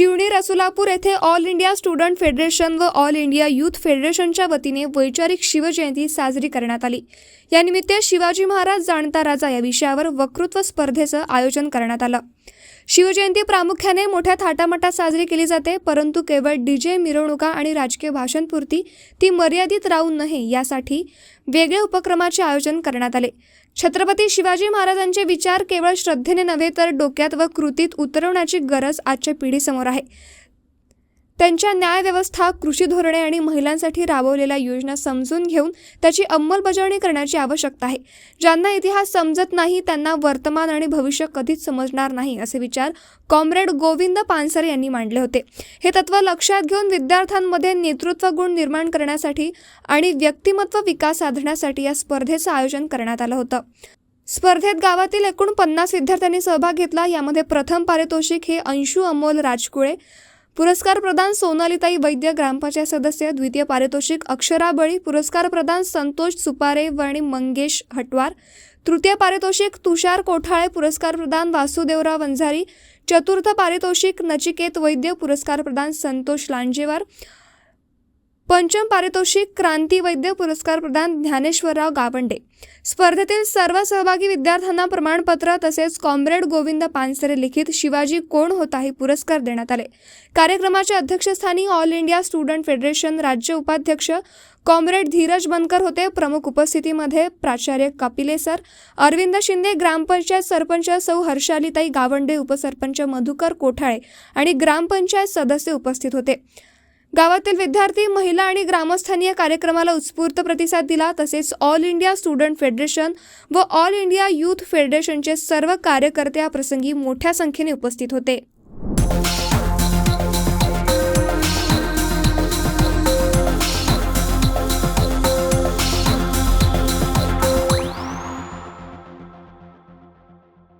शिवणी रसुलापूर येथे all India student federation व all India youth फेडरेशनच्या वतीने वैचारिक शिवजयंती साजरी करण्यात आली. यानिमित्त शिवाजी महाराज जाणता राजा या विषयावर वक्तृत्व स्पर्धेचं आयोजन करण्यात आलं. शिवजयंती प्रामुख्याने मोठ्या थाटामाटात साजरी केली जाते परंतु केवळ डीजे मिरवणुका आणि राजकीय भाषणपुरती ती मर्यादित राहू नये यासाठी वेगळ्या उपक्रमाचे आयोजन करण्यात आले. छत्रपती शिवाजी महाराजांचे विचार केवळ श्रद्धेने नव्हे तर डोक्यात व कृतीत उतरवण्याची गरज आजच्या पिढीसमोर आहे. त्यांच्या न्यायव्यवस्था कृषी धोरणे आणि महिलांसाठी राबवलेल्या योजना समजून घेऊन त्याची अंमलबजावणी करण्याची आवश्यकता आहे. ज्यांना इतिहास समजत नाही त्यांना वर्तमान आणि भविष्य कधीच समजणार नाही असे विचार कॉम्रेड गोविंद पानसरे यांनी मांडले होते. हे तत्व लक्षात घेऊन विद्यार्थ्यांमध्ये नेतृत्व गुण निर्माण करण्यासाठी आणि व्यक्तिमत्व विकास साधण्यासाठी या स्पर्धेचं आयोजन करण्यात आलं होतं. स्पर्धेत गावातील एकूण पन्नास विद्यार्थ्यांनी सहभाग घेतला. यामध्ये प्रथम पारितोषिक हे अंशू अमोल राजकुळे पुरस्कार प्रदान सोनालीताई वैद्य ग्रामपंचायत सदस्य द्वितीय पारितोषिक अक्षरा बळी पुरस्कार प्रदान संतोष सुपारे व आणि मंगेश हटवार तृतीय पारितोषिक तुषार कोठाळे पुरस्कार प्रदान वासुदेवराव वंझारी चतुर्थ पारितोषिक नचिकेत वैद्य पुरस्कार प्रदान संतोष लांजेवार पंचम पारितोषिक क्रांती वैद्य पुरस्कार प्रदान ज्ञानेश्वरराव गावंडे. स्पर्धेतील सर्व सहभागी विद्यार्थ्यांना प्रमाणपत्र तसेच कॉम्रेड गोविंद पानसरे लिखित शिवाजी कोण होता हे पुरस्कार देण्यात आले. कार्यक्रमाच्या अध्यक्षस्थानी ऑल इंडिया स्टुडंट फेडरेशन राज्य उपाध्यक्ष कॉम्रेड धीरज बनकर होते. प्रमुख उपस्थितीमध्ये प्राचार्य कपिले सर अरविंद शिंदे ग्रामपंचायत सरपंच सौ हर्षालीताई गावंडे उपसरपंच मधुकर कोठाळे आणि ग्रामपंचायत सदस्य उपस्थित होते. गावातील विद्यार्थी महिला आणि ग्रामस्थांनी या कार्यक्रमाला उत्स्फूर्त प्रतिसाद दिला. तसेच ऑल इंडिया स्टुडंट फेडरेशन व ऑल इंडिया यूथ फेडरेशनचे सर्व कार्यकर्ते या प्रसंगी मोठ्या संख्येने उपस्थित होते.